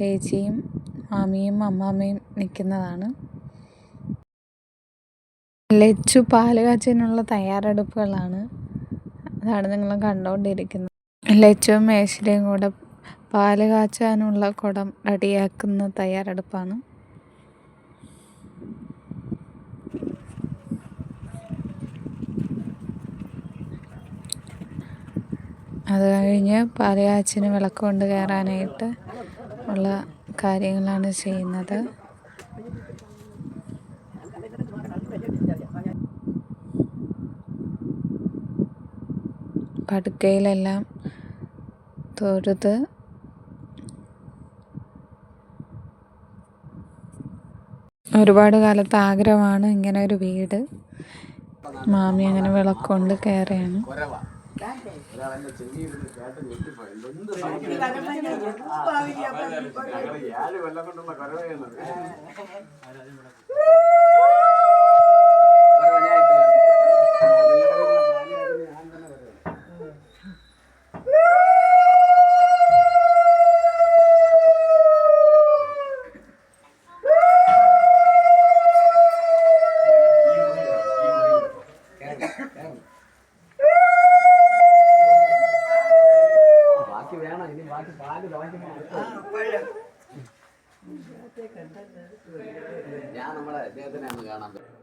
ചേച്ചിയും മാമിയും അമ്മാമ്മയും നിൽക്കുന്നതാണ്. ലച്ചു പാൽ കാച്ചിനുള്ള തയ്യാറെടുപ്പുകളാണ് അതാണ് നിങ്ങൾ കണ്ടുകൊണ്ടിരിക്കുന്നത്. ലച്ചുവും മേശിലയും കൂടെ പാൽ കാച്ചാനുള്ള കുടം റെഡിയാക്കുന്ന തയ്യാറെടുപ്പാണ്. അത് കഴിഞ്ഞ് പാലുകാച്ചിന് വിളക്ക് കൊണ്ട് കയറാനായിട്ട് ഉള്ള കാര്യങ്ങളാണ് ചെയ്യുന്നത്. പടുക്കയിലെല്ലാം തൊഴുത് ഒരുപാട് കാലത്തെ ആഗ്രഹമാണ് ഇങ്ങനെ ഒരു വീട്. മാമി അങ്ങനെ വിളക്കൊണ്ട് കയറിയാണ് ബാക്കി വേണം ഇനി ബാക്കി ഞാൻ നമ്മളെ അദ്ദേഹത്തിനാണ് കാണാൻ പറ്റും.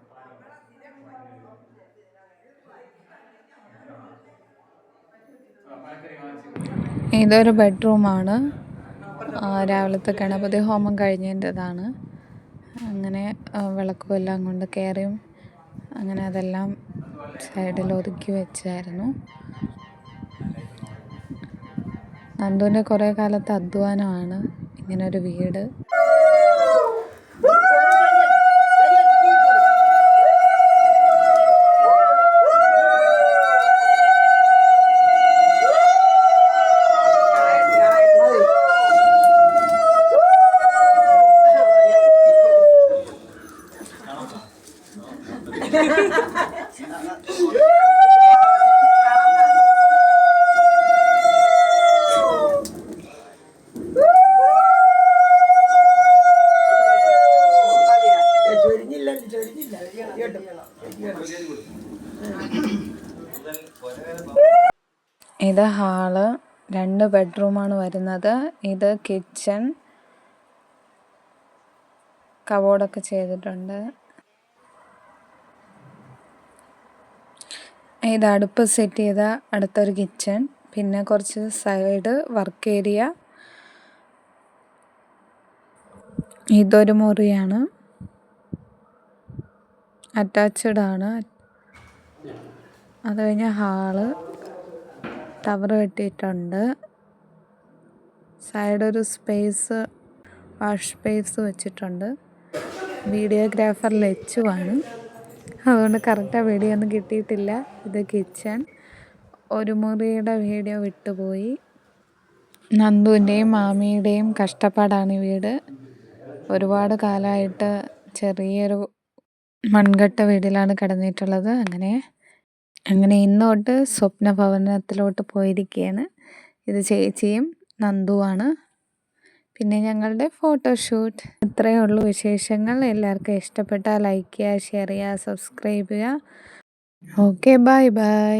ഇതൊരു ബെഡ്റൂമാണ്. ആ, രാവിലത്തെ ഗണപതി ഹോമം കഴിഞ്ഞതിന്റെതാണ്. അങ്ങനെ വിളക്കും എല്ലാം കൊണ്ട് കയറിയും. അങ്ങനെ അതെല്ലാം സൈഡിൽ ഒതുക്കി വെച്ചായിരുന്നു. നന്ദുവിന്റെ കുറേ കാലത്തെ അധ്വാനമാണ്. ഇങ്ങനൊരു വീട്. ഇത് ഹാൾ രണ്ട് ബെഡ്റൂമാണ് വരുന്നത്. ഇത് കിച്ചൺ. കബോർഡൊക്കെ ചെയ്തിട്ടുണ്ട്. ഇത് അടുപ്പ് സെറ്റ് ചെയ്ത അടുത്തൊരു കിച്ചൺ. പിന്നെ കുറച്ച് സൈഡ് വർക്ക് ഏരിയ ഇതൊരു മുറിയാണ്. അറ്റാച്ച്ഡ് ആണ്. അത് കഴിഞ്ഞ് ഹാൾ ടവർ കെട്ടിയിട്ടുണ്ട്. സൈഡ് ഒരു സ്പേസ് വാഷ് സ്പേസ് വെച്ചിട്ടുണ്ട്. വീഡിയോഗ്രാഫർ ലച്ചുവാണ്. അതുകൊണ്ട് കറക്റ്റ് വീഡിയോ ഒന്നും കിട്ടിയിട്ടില്ല. ഇത് കിച്ചൺ ഒരു മുറിയുടെ വീഡിയോ വിട്ടുപോയി. നന്ദുവിന്റെയും മാമിയുടെയും കഷ്ടപ്പാടാണ് ഈ വീട്. ഒരുപാട് കാലമായിട്ട് ചെറിയൊരു മൺകട്ട വീടിലാണ് കിടന്നിട്ടുള്ളത്. അങ്ങനെ അങ്ങനെ ഇന്നോട്ട് സ്വപ്ന ഭവനത്തിലോട്ട് പോയിരിക്കുകയാണ് ഇത് ചേച്ചിയും നന്ദുവാണ്. പിന്നെ ഞങ്ങളുടെ ഫോട്ടോഷൂട്ട് ഇത്രയേ ഉള്ളൂ വിശേഷങ്ങൾ. എല്ലാവർക്കും ഇഷ്ടപ്പെട്ടാൽ ലൈക്ക് ചെയ്യുക ഷെയർ ചെയ്യുക സബ്സ്ക്രൈബ് ചെയ്യുക. Okay bye bye.